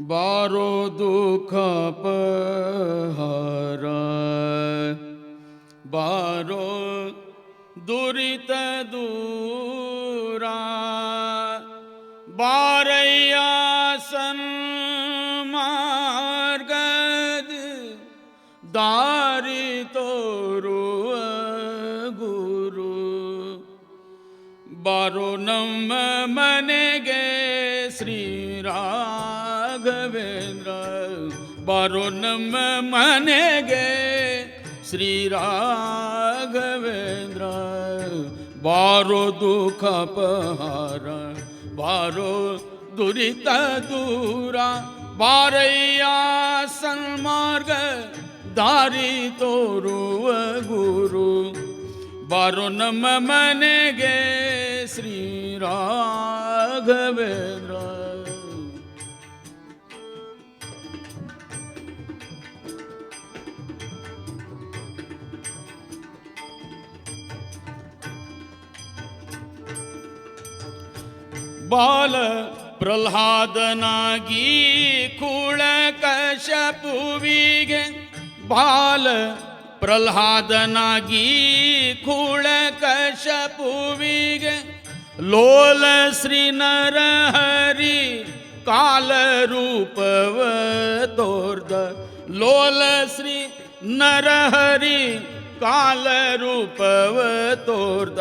ಬಾರೋ ದುಃಖ ಪಹಾರ. ಬಾರೋ ದುರಿತ ದೂರ. ಬಾರಯ್ಯ ಸನ್ಮಾರ್ಗದ ದಾರಿ ತೋರುವ ಗುರು. ಬಾರೋ ನಮ್ಮ ಮನೆಗೆ ಶ್ರೀ ರಾಘವೇಂದ್ರ ಬಾರೋ ನಮ್ಮ ಮನೆಗೆ ಶ್ರೀ ರಾಘವೇಂದ್ರ ಬಾರೋ ದುಃಖ ಪಹಾರ ಬಾರೋ ದುರಿತ ದೂರ, ಬಾರಯ್ಯ ಸನ್ಮಾರ್ಗ ದಾರಿ ತೋರುವ ಗುರು. ಬಾರೋ ನಮ್ಮ ಮನೆಗೆ ಶ್ರೀ ರಾಘವೇಂದ್ರ ಬಾಲ ಪ್ರಹ್ಲಾದನಾಗಿ ಕುಳ ಕಶಪುವಿಗೆ ಬಾಲ ಪ್ರಹ್ಲಾದನಾಗಿ ಕುಳ ಕಶಪುವಿಗೆ ಲೋಲ ಶ್ರೀ ನರಹರಿ ಕಾಲ ರೂಪವ ತೋರ್ದ ಲೋಲ ಶ್ರೀ ನರಹರಿ ಕಾಲ ರೂಪವ ತೋರ್ದ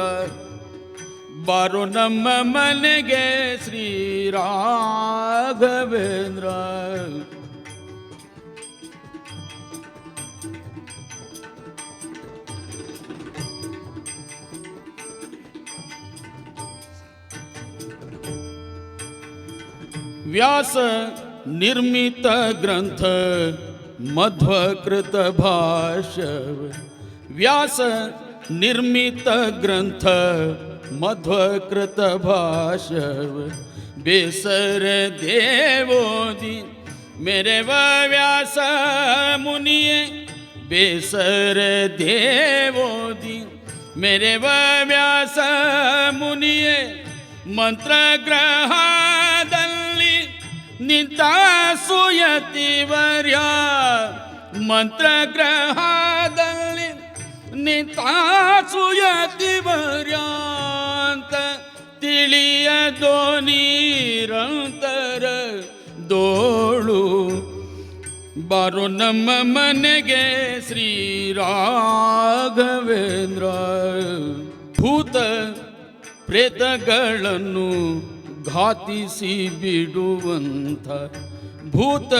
ಬಾರೋ ನಮ್ಮ ಮನೆಗೆ ಶ್ರೀ ರಾಘವೇಂದ್ರ. ವ್ಯಾಸ ನಿರ್ಮಿತ ಗ್ರಂಥ ಮಧ್ವಕೃತ ಭಾಷವ ವ್ಯಾಸ ನಿರ್ಮಿತ ಗ್ರಂಥ मध्वकृत भाषव बेसर देवोदि मेरे व्यास मुनिये बेसर देवोदि मेरे व्यास मुनिये मन्त्रग्रहादल्लि नितासुयति वर्या। मन्त्रग्रहाद ಮಂತ್ರಗ್ರಹದಲ್ಲಿ ನಿಂತ ತಿಳಿಯ ದೊನಿ ತಿಳಿಯದೋ ನೀರಂತರ ದೋಳು. ಬಾರೋ ನಮ್ಮ ಮನೆಗೆ ಶ್ರೀ ರಾಘವೇಂದ್ರ ಭೂತ ಪ್ರೇತಗಳನ್ನು ಘಾತಿಸಿ ಬಿಡುವಂಥ ಭೂತ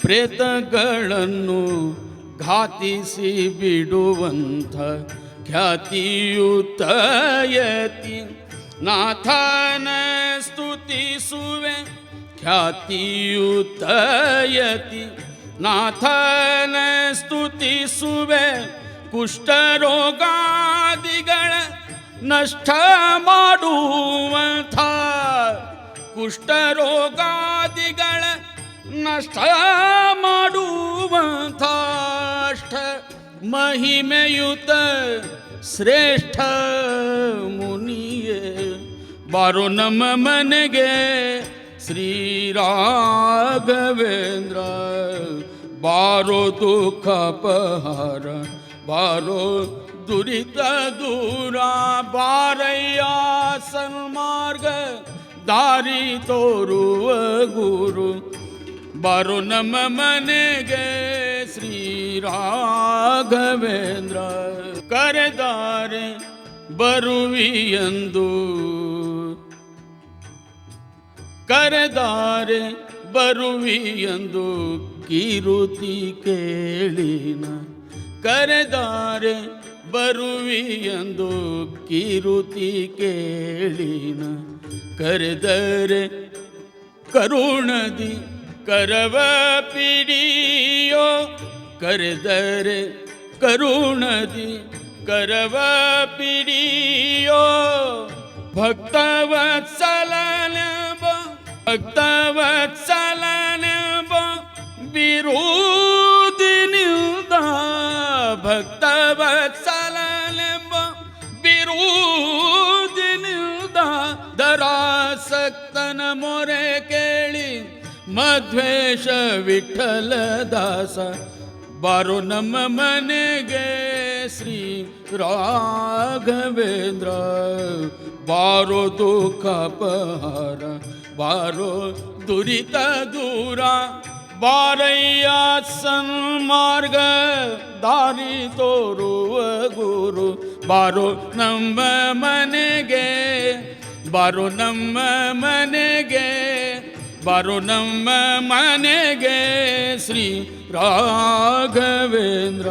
ಪ್ರೇತಗಳನ್ನು ಘಾತಿಸಿ ಬಿಡುವಂಥ ಖ್ಯಾತಿಯುತಯತಿ ನಾಥನ ಸ್ತುತಿಸುವೆ ಖ್ಯಾತಿಯುತಯತಿ ನಾಥನ ಸ್ತುತಿಸುವೆ ಕುಷ್ಠರೋಗಾದಿಗಳ ನಷ್ಟ ಮಾಡುವಂಥ. ಕುಷ್ಠರೋಗಾದಿಗಳ ನಷ್ಟ ಮಾಡುವಂಥ. ಮಹಿಮೆಯುತ ಶ್ರೇಷ್ಠ ಮುನಿಯೇ ಬಾರೋ ನಮ್ಮ ಮನೆಗೆ ಶ್ರೀ ರಾಘವೇಂದ್ರ ಬಾರೋ ದುಃಖ ಪಹಾರ ಬಾರೋ ದುರಿತ ದೂರ ಬಾರಯ್ಯ ಸನ್ಮಾರ್ಗ ದಾರಿ ತೋರುವ ಗುರು ಬಾರೋ ನಮ್ಮ ಮನೆಗೆ ಶ್ರೀ ರಾಘವೇಂದ್ರ ಕರೆದಾರೆ ಬರುವಿಯಂದು. ಕರೆದಾರೆ ಬರುವಿಯಂದು ಕಿರುತಿ ಕೇಳಿನ. ಕರೆದಾರೆ ಬರುವಿಯಂದು ಕಿರುತಿ ಕೇಳಿನ. ಕರೆದರೆ ಕರುಣದಿ ಕರವ ಪಿಡಿಯೋ दरे करुणी कर पीडियो। भक्तावत् सल भक्तावत् भक्तवत्सलन बिरु भक्तावत् लाल बीरु सक्त मोरे केळि मध्वेश विठ्ठल दश ಬಾರೋ ನಮ್ಮ ಮನೆಗೆ ಶ್ರೀ ರಾಘವೇಂದ್ರ. ಬಾರೋ ದುಃಖ ಪಹಾರ ಬಾರೋ ದುರಿತ ದೂರ. ಬಾರಯ್ಯ ಸನ್ಮಾರ್ಗ, ದಾರಿ ತೋರುವ ಗುರು. ಬಾರೋ ನಮ್ಮ ಮನೆಗೆ, ಬಾರೋ ನಮ್ಮ ಮನೆಗೆ ಬಾರೋ ನಮ್ಮ ಮನೆಗೆ ಶ್ರೀ ರಾಘವೇಂದ್ರ